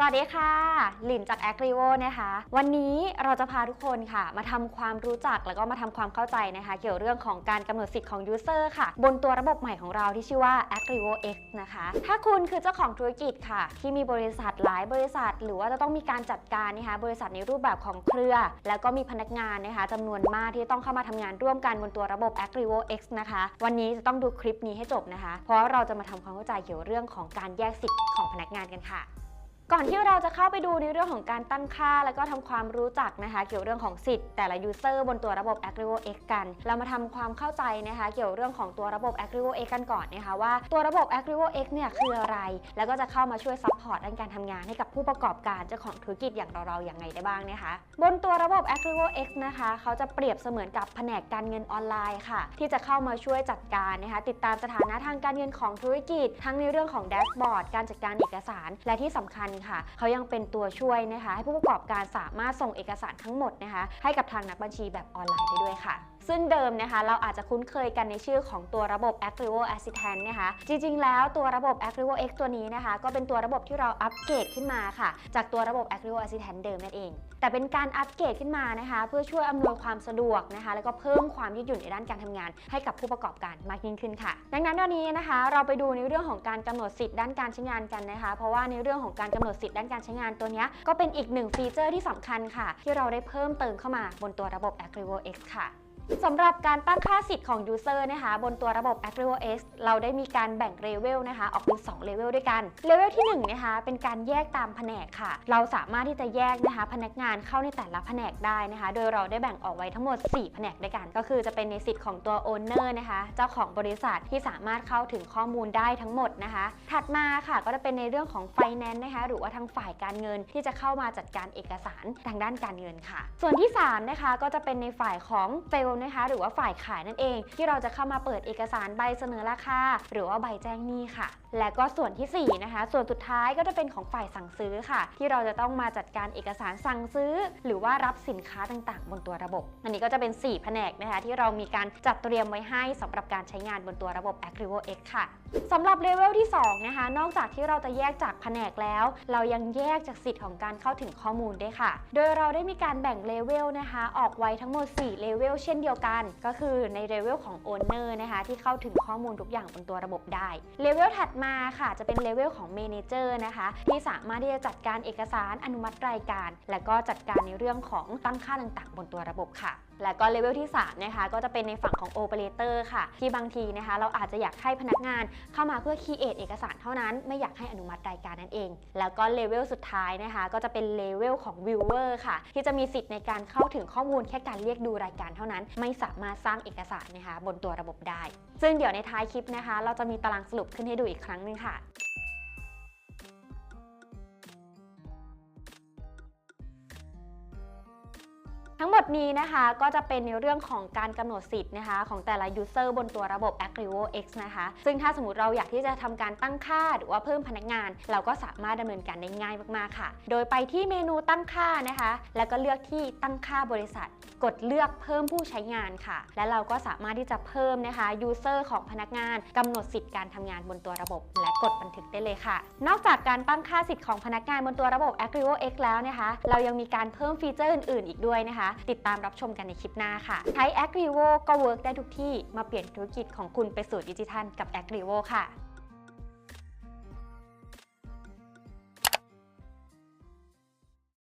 สวัสดีค่ะ หลินจาก a g r i v o นะคะ วันนี้เราจะพาทุกคนค่ะ มาทำความรู้จักแล้วก็มาทำความเข้าใจนะคะ เกี่ยวเรื่องของการกำหนดสิทธิ์ของ User ค่ะ บนตัวระบบใหม่ของเราที่ชื่อว่า a g r i v o X นะคะ ถ้าคุณคือเจ้าของธุรกิจค่ะ ที่มีบริษัทหลายบริษัท หรือว่าจะต้องมีการจัดการนะคะ บริษัทในรูปแบบของเครือ แล้วก็มีพนักงานนะคะจำนวนมากที่ต้องเข้ามาทำงานร่วมกันบนตัวระบบ a g r i v o X นะคะ วันนี้จะต้องดูคลิปนี้ให้จบนะคะ เพราะเราจะมาทำความเข้าใจเกี่ยวเรื่องของการแยกสิทธิ์ของพนักงานกันค่ะ ก่อนที่เราจะเข้าไปดูในเรื่องของการตั้งค่า แล้วก็ทำความรู้จักนะคะ เกี่ยวเรื่องของสิทธิ์แต่ละ user บนตัวระบบ a g r i v o X กัน เรามาทำความเข้าใจนะคะ เกี่ยวเรื่องของตัวระบบ a g r i v o X กันก่อนนะคะว่าตัวระบบ a g r i v o X เนี่ยคืออะไร แล้วก็จะเข้ามาช่วยซัพพอร์ตด้านการทำงานให้กับผู้ประกอบการเจ้าของธุรกิจอย่างเราๆอย่างไรได้บ้างนะคะ บนตัวระบบ a g r i v o X นะคะเขาจะเปรียบเสมือนกับแผนกการเงินออนไลน์ค่ะ ที่จะเข้ามาช่วยจัดการนะคะติดตามสถานะทางการเงินของธุรกิจ ทั้งในเรื่องของแดชบอร์ดการจัดการเอกสาร และที่สำคัญค่ะเขายังเป็นตัวช่วยนะคะ ให้ผู้ประกอบการสามารถส่งเอกสารทั้งหมดนะคะ ให้กับทางนักบัญชีแบบออนไลน์ได้ด้วยค่ะ ซึ่งเดิมนะคะเราอาจจะคุ้นเคยกันในชื่อของตัวระบบ a g r i v o Assistant นะคะจริงๆ แล้วตัวระบบ a g r i v o X ตัวนี้นะคะ ก็เป็นตัวระบบที่เราอัปเกรดขึ้นมาค่ะ จากตัวระบบ a g r i v o Assistant เดิมนั่นเอง แต่เป็นการอัปเกรดขึ้นมานะคะ เพื่อช่วยอำนวยความสะดวกนะคะ แล้วก็เพิ่มความยืดหยุ่นในด้านการทำงาน ให้กับผู้ประกอบการมากยิ่งขึ้นค่ะ ดังนั้นวันนี้นะคะ เราไปดูในเรื่องของการกำหนดสิทธิ์ด้านการใช้งานกันนะคะ เพราะว่าในเรื่องของการกำหนดสิทธิ์ด้านการใช้งานตัวนี้ก็เป็นอีกหนึ่งฟีเจอร์ที่สำคัญค่ะ ที่เราได้เพิ่มเติมเข้ามาบนตัวระบบ a g r i v o X ค่ะ สำหรับการตั้งค่าสิทธิ์ของ User นะคะ บนตัวระบบ a g r i v o X เราได้มีการแบ่งเลเวลนะคะ ออกเป็น 2 เลเวลด้วยกันเลเวลที่1นะคะเป็นการแยกตามแผนกค่ะ เราสามารถที่จะแยกนะคะ พนักงานเข้าในแต่ละแผนกได้นะคะ โดยเราได้แบ่งออกไว้ทั้งหมด 4 แผนกด้วยกัน ก็คือจะเป็นในสิทธิ์ของตัว Owner นะคะ เจ้าของบริษัทที่สามารถเข้าถึงข้อมูลได้ทั้งหมดนะคะ ถัดมาค่ะก็จะเป็นในเรื่องของ Finance นะคะ หรือว่าทางฝ่ายการเงินที่จะเข้ามาจัดการเอกสารทางด้านการเงินค่ะ ส่วนที่สามนะคะก็จะเป็นในฝ่ายของเซลล์นะคะ หรือว่าฝ่ายขายนั่นเอง ที่เราจะเข้ามาเปิดเอกสารใบเสนอราคาหรือว่าใบแจ้งหนี้ค่ะ และก็ส่วนที่ 4 นะคะ ส่วนสุดท้ายก็จะเป็นของฝ่ายสั่งซื้อค่ะ ที่เราจะต้องมาจัดการเอกสารสั่งซื้อ หรือว่ารับสินค้าต่างๆ บนตัวระบบ อันนี้ก็จะเป็น 4 แผนกนะคะ ที่เรามีการจัดเตรียมไว้ให้สำหรับการใช้งานบนตัวระบบ a g r i v o X ค่ะสำหรับเลเวลที่ 2 นะคะ นอกจากที่เราจะแยกจากแผนกแล้ว เรายังแยกจากสิทธิ์ของการเข้าถึงข้อมูลด้วยค่ะ โดยเราได้มีการแบ่งเลเวลนะคะ ออกไว้ทั้งหมด 4 เลเวลเช่นเดียวกันก็คือในเลเวลของ Owner นะคะที่เข้าถึงข้อมูลทุกอย่างบนตัวระบบได้เลเวลถัดมาค่ะจะเป็นเลเวลของ Manager นะคะที่สามารถที่จะจัดการเอกสารอนุมัติรายการ และก็จัดการในเรื่องของตั้งค่าต่างๆ บนตัวระบบค่ะ และก็เลเวลที่3นะคะก็จะเป็นในฝั่งของ Operator ค่ะ ที่บางทีนะคะ เราอาจจะอยากให้พนักงานเข้ามาเพื่อ create เอกสารเท่านั้น ไม่อยากให้อนุมัติรายการนั่นเอง แล้วก็เลเวลสุดท้ายนะคะ ก็จะเป็นเลเวลของ Viewer ค่ะ ที่จะมีสิทธิ์ในการเข้าถึงข้อมูลแค่การเรียกดูรายการเท่านั้น ไม่สามารถสร้างเอกสารนะคะ บนตัวระบบได้ ซึ่งเดี๋ยวในท้ายคลิปนะคะ เราจะมีตารางสรุปขึ้นให้ดูอีกครั้งหนึงค่ะ ทั้งหมดนี้นะคะก็จะเป็นในเรื่องของการกำหนดสิทธิ์นะคะของแต่ละ user บนตัวระบบ a g r i v o X นะคะ ซึ่งถ้าสมมติเราอยากที่จะทำการตั้งค่าหรือว่าเพิ่มพนักงาน เราก็สามารถดำเนินการได้ง่ายมากๆค่ะ โดยไปที่เมนูตั้งค่านะคะ แล้วก็เลือกที่ตั้งค่าบริษัท กดเลือกเพิ่มผู้ใช้งานค่ะ และเราก็สามารถที่จะเพิ่มนะคะ user ของพนักงานกำหนดสิทธิ์การทำงานบนตัวระบบ และกดบันทึกได้เลยค่ะ นอกจากการตั้งค่าสิทธิ์ของพนักงานบนตัวระบบ a g r i v o X แล้วนะคะ เรายังมีการเพิ่มฟีเจอร์อื่น ๆ อีกด้วยนะคะติดตามรับชมกันในคลิปหน้าค่ะ ใช้ a g r i v o ก็เวิร์กได้ทุกที่มาเปลี่ยนธุรกิจของคุณไปสู่ดิจิทัลกับ a g r i v o ค่ะ